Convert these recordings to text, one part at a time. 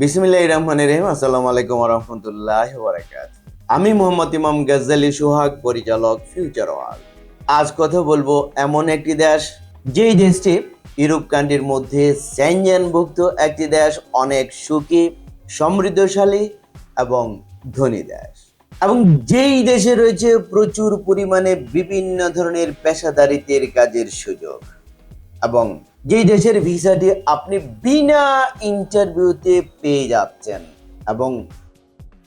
বিসমিল্লাহ রহমান রহিম, আসসালামু আলাইকুম রহমতুল্লাহ বারাকাত আমি মোহাম্মদ ইমাম গজ্জালি সোহাগ, পরিচালক ফিউচার ওয়ার্ল্ড আজ কথা বলব এমন একটি দেশ, যেই দেশটি ইউরোপ কান্ট্রির মধ্যে স্যানজেনভুক্ত একটি দেশ, অনেক সুখী, সমৃদ্ধশালী এবং ধনী দেশ। এবং যেই দেশে রয়েছে প্রচুর পরিমাণে বিভিন্ন ধরনের পেশাদারিত্বের কাজের সুযোগ। এবং যেই দেশের ভিসাটি আপনি বিনা ইন্টারভিউতে পেয়ে যাচ্ছেন। এবং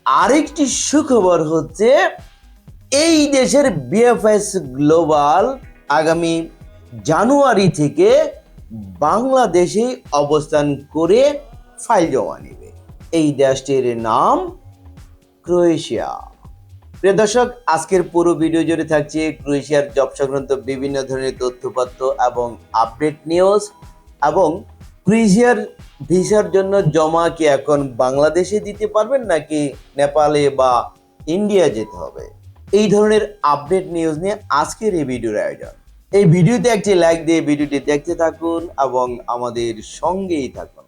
আরেকটি সুখবর হচ্ছে, এই দেশের বিএফএস গ্লোবাল আগামী জানুয়ারি থেকে বাংলাদেশে অবস্থান করে ফাইল জমা নেবে। এই দেশটির নাম ক্রোয়েশিয়া। প্রিয় দর্শক, আজকের পুরো ভিডিও জুড়ে থাকছে ক্রোয়েশিয়ার জব সংক্রান্ত বিভিন্ন ধরনের তথ্যপত্র এবং আপডেট নিউজ এবং ক্রোয়েশিয়ার ভিসার জন্য জমা কি এখন বাংলাদেশে দিতে পারবেন নাকি নেপালে বা ইন্ডিয়া যেতে হবে? এই ধরনের আপডেট নিউজ নিয়ে আজকের এই ভিডিওর আয়োজন। এই ভিডিওতে একটি লাইক দিয়ে ভিডিওটি দেখতে থাকুন এবং আমাদের সঙ্গেই থাকুন।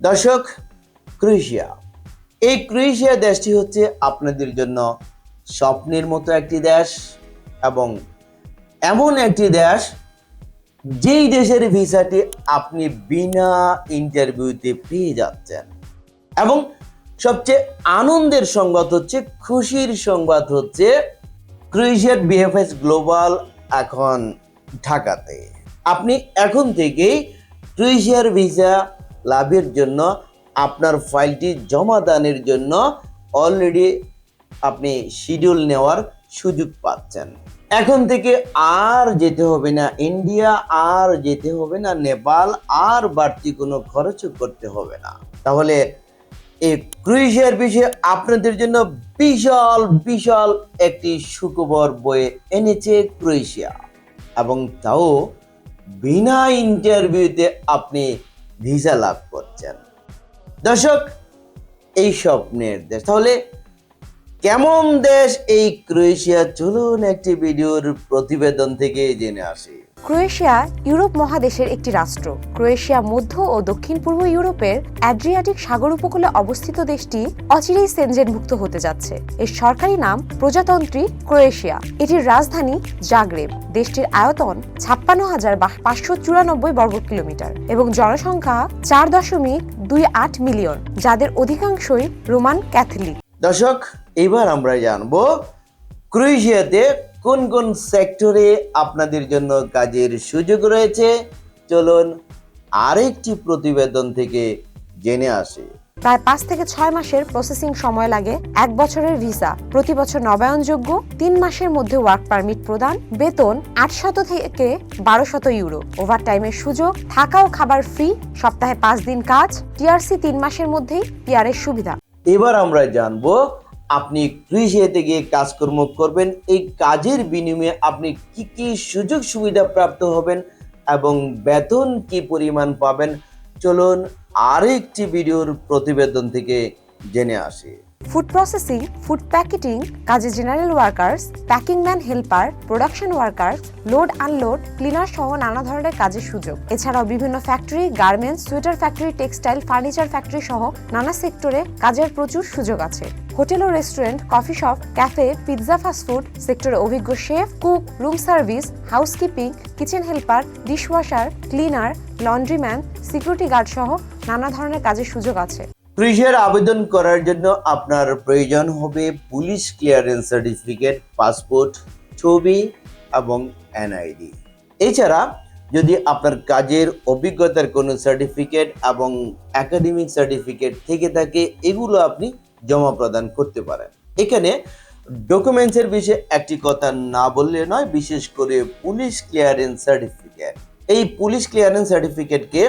দর্শক, ক্রোয়েশিয়া। এই ক্রোয়েশিয়া দেশটি হচ্ছে আপনাদের জন্য স্বপ্নের মতো একটি দেশ এবং এমন একটি দেশ যেই দেশের ভিসাটি আপনি বিনা ইন্টারভিউতে পেয়ে যাচ্ছেন। এবং সবচেয়ে আনন্দের সংবাদ হচ্ছে, খুশির সংবাদ হচ্ছে ক্রোয়েশিয়ার বিএফএস গ্লোবাল এখন ঢাকাতে। আপনি এখন থেকেই ক্রোয়েশিয়ার ভিসা লাভের জন্য আপনার ফাইলটি জমা দানের জন্য অলরেডি আপনি শিডিউল নেওয়ার সুযোগ পাচ্ছেন। এখন থেকে আর যেতে হবে না ইন্ডিয়া আর যেতে হবে না নেপাল আর বাড়তি কোনো খরচও করতে হবে না। তাহলে এই ক্রোয়েশিয়ার বিষয়ে আপনাদের জন্য বিশাল বিশাল একটি সুখবর বয়ে এনেছে ক্রোয়েশিয়া এবং তাও বিনা ইন্টারভিউতে আপনি ভিসা লাভ করছেন। দর্শক, এই স্বপ্নের দেশ। তাহলে কেমন দেশ এই ক্রোয়েশিয়া? চলুন একটি ভিডিওর প্রতিবেদন থেকে জেনে আসি। ক্রোয়েশিয়া ইউরোপ মহাদেশের একটি রাষ্ট্র। ক্রোয়েশিয়া মধ্য ও দক্ষিণ পূর্ব ইউরোপের অ্যাড্রিয়াটিক সাগর উপকূলে অবস্থিত দেশটি অচিরেই সেনজেনভুক্ত হতে যাচ্ছে। এর সরকারি নাম প্রজাতন্ত্রী ক্রোয়েশিয়া। এটির রাজধানী জাগ্রেব। দেশটির আয়তন ছাপ্পান্ন হাজার পাঁচশো চুরানব্বই বর্গ কিলোমিটার এবং জনসংখ্যা চার দশমিক দুই আট মিলিয়ন, যাদের অধিকাংশই রোমান ক্যাথলিক। দর্শক, এবার আমরা জানব ক্রোয়েশিয়াতে কোন কোন সেক্টরে আপনাদের জন্য কাজের সুযোগ রয়েছে? চলুন আরেকটি প্রতিবেদন থেকে জেনে আসি। প্রায় পাঁচ থেকে ছয় মাসের প্রসেসিং সময় লাগে এক বছরের ভিসা প্রতি বছর নবায়নযোগ্য তিন মাসের মধ্যে ওয়ার্ক পারমিট প্রদান বেতন আটশত থেকে বারোশত ইউরো ওভারটাইমের সুযোগ থাকা ও খাবার ফ্রি সপ্তাহে পাঁচ দিন কাজ টিআরসি তিন মাসের মধ্যেই পিআরের সুবিধা। এবার আমরা জানব আপনি কৃষিতে গিয়ে কাজকর্ম করবেন, এই কাজের বিনিময়ে আপনি কি কি সুযোগ সুবিধা প্রাপ্ত হবেন এবং বেতন কি পরিমাণ পাবেন? চলুন আরেকটি ভিডিওর প্রতিবেদন থেকে জেনে আসি। ফুড প্রসেসিং ফুড প্যাকেটিং কাজে general workers packing man helper production workers load unload cleaner সহ নানা ধরনের কাজের সুযোগ। এছাড়াও বিভিন্ন factory garments sweater factory textile furniture factory সহ নানা সেক্টরে কাজের প্রচুর সুযোগ আছে। হোটেল ও restaurant coffee shop cafe pizza fast food সেক্টরে অভিজ্ঞ chef cook room service housekeeping kitchen helper dishwasher cleaner laundryman security guard সহ নানা ধরনের কাজের সুযোগ আছে। কৃষির আবেদন করার জন্য আপনার প্রয়োজন হবে পুলিশ ক্লিয়ারেন্স সার্টিফিকেট, পাসপোর্ট, ছবি এবং এনআইডি। এছাড়া যদি আপনার কাজের অভিজ্ঞতার কোনো সার্টিফিকেট এবং একাডেমিক সার্টিফিকেট থেকে থাকে, এগুলো আপনি জমা প্রদান করতে পারেন। এখানে ডকুমেন্টসের বিষয়ে একটি কথা না বললে নয়, বিশেষ করে পুলিশ ক্লিয়ারেন্স সার্টিফিকেট। এই পুলিশ ক্লিয়ারেন্স সার্টিফিকেটকে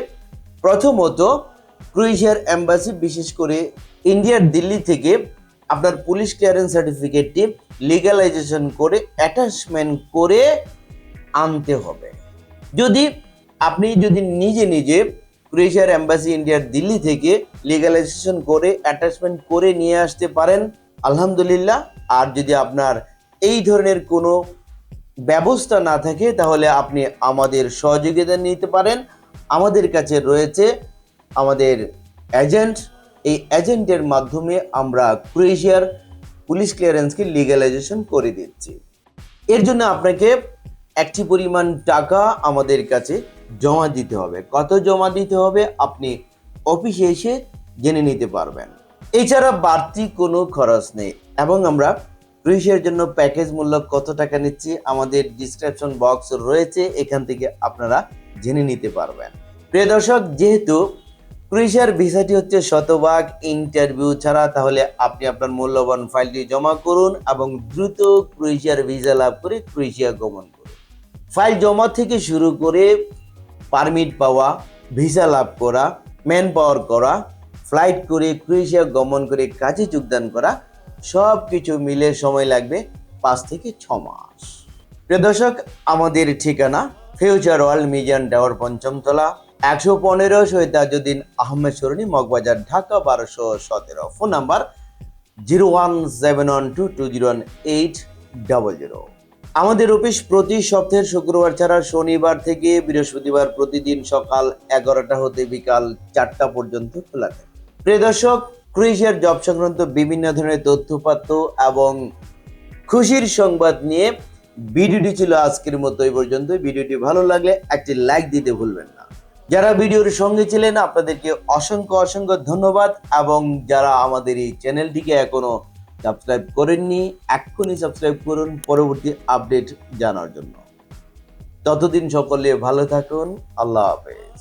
প্রথমত ক্রোয়েশিয়ার এম্বাসি, বিশেষ করে ইন্ডিয়ার দিল্লি থেকে আপনার পুলিশ ক্লিয়ারেন্স সার্টিফিকেটটি লিগালাইজেশন করে অ্যাটাচমেন্ট করে আনতে হবে। যদি আপনি যদি নিজে নিজে ক্রোয়েশিয়ার এম্বাসি ইন্ডিয়ার দিল্লি থেকে লিগালাইজেশন করে অ্যাটাচমেন্ট করে নিয়ে আসতে পারেন, আলহামদুলিল্লাহ। আর যদি আপনার এই ধরনের কোনো ব্যবস্থা না থাকে, তাহলে আপনি আমাদের সহযোগিতা নিতে পারেন। আমাদের কাছে রয়েছে আমাদের এজেন্ট এই এজেন্টের মাধ্যমে আমরা ক্রোয়েশিয়ার পুলিশ ক্লিয়ারেন্সকে লিগ্যালাইজেশন করে দিচ্ছি। এর জন্য আপনাকে একটি পরিমাণ টাকা আমাদের কাছে জমা দিতে হবে। কত জমা দিতে হবে আপনি অফিসে এসে জেনে নিতে পারবেন। এছাড়া বাড়তি কোনো খরচ নেই এবং আমরা ক্রুইসের জন্য প্যাকেজ মূল্য কত টাকা নিচ্ছি আমাদের ডিসক্রিপশন বক্স রয়েছে, এখান থেকে আপনারা জেনে নিতে পারবেন। প্রিয় দর্শক, যেহেতু ক্রুইশিয়ার ভিসাটি হচ্ছে শতভাগ ইন্টারভিউ ছাড়া, তাহলে আপনি আপনার মূল্যবান ফাইলটি জমা করুন এবং দ্রুত ক্রুইশিয়ার ভিসা লাভ করে ক্রুইশিয়া গমন করুন। ফাইল জমা থেকে শুরু করে পারমিট পাওয়া, ভিসা লাভ করা, ম্যান পাওয়ার করা, ফ্লাইট করে ক্রোয়েশিয়া গমন করে কাজে যোগদান করা সব কিছু মিলে সময় লাগবে পাঁচ থেকে ছ মাস। প্রিয় দর্শক, আমাদের ঠিকানা ফিউচার ওয়ার্ল্ড মিউজিয়াম টাওয়ার পঞ্চমতলা। একশো পনেরো শহীদাজুদ্দিন আহমেদ সরণি, মগবাজার, ঢাকা, বারোশো সতেরো। Phone number zero one seven one two two zero one eight double zero. আমাদের অফিস প্রতি সপ্তাহের শুক্রবার ছাড়া শনিবার থেকে বৃহস্পতিবার প্রতিদিন সকাল এগারোটা হতে বিকাল চারটা পর্যন্ত খোলা থাকে। প্রিয় দর্শক ক্রোয়েশিয়ার জব সংক্রান্ত বিভিন্ন ধরনের তথ্যপাত্র এবং খুশির সংবাদ নিয়ে ভিডিওটি ছিল আজকের মতো এই পর্যন্ত ভিডিওটি ভালো লাগলে একটি লাইক দিতে ভুলবেন না। যারা ভিডিওর সঙ্গে ছিলেন, আপনাদেরকে অসংখ্য অসংখ্য ধন্যবাদ এবং যারা আমাদের এই চ্যানেলটিকে এখনও সাবস্ক্রাইব করেননি, এক্ষুনি সাবস্ক্রাইব করুন পরবর্তী আপডেট জানার জন্য। ততদিন সকলে ভালো থাকুন, আল্লাহ হাফেজ।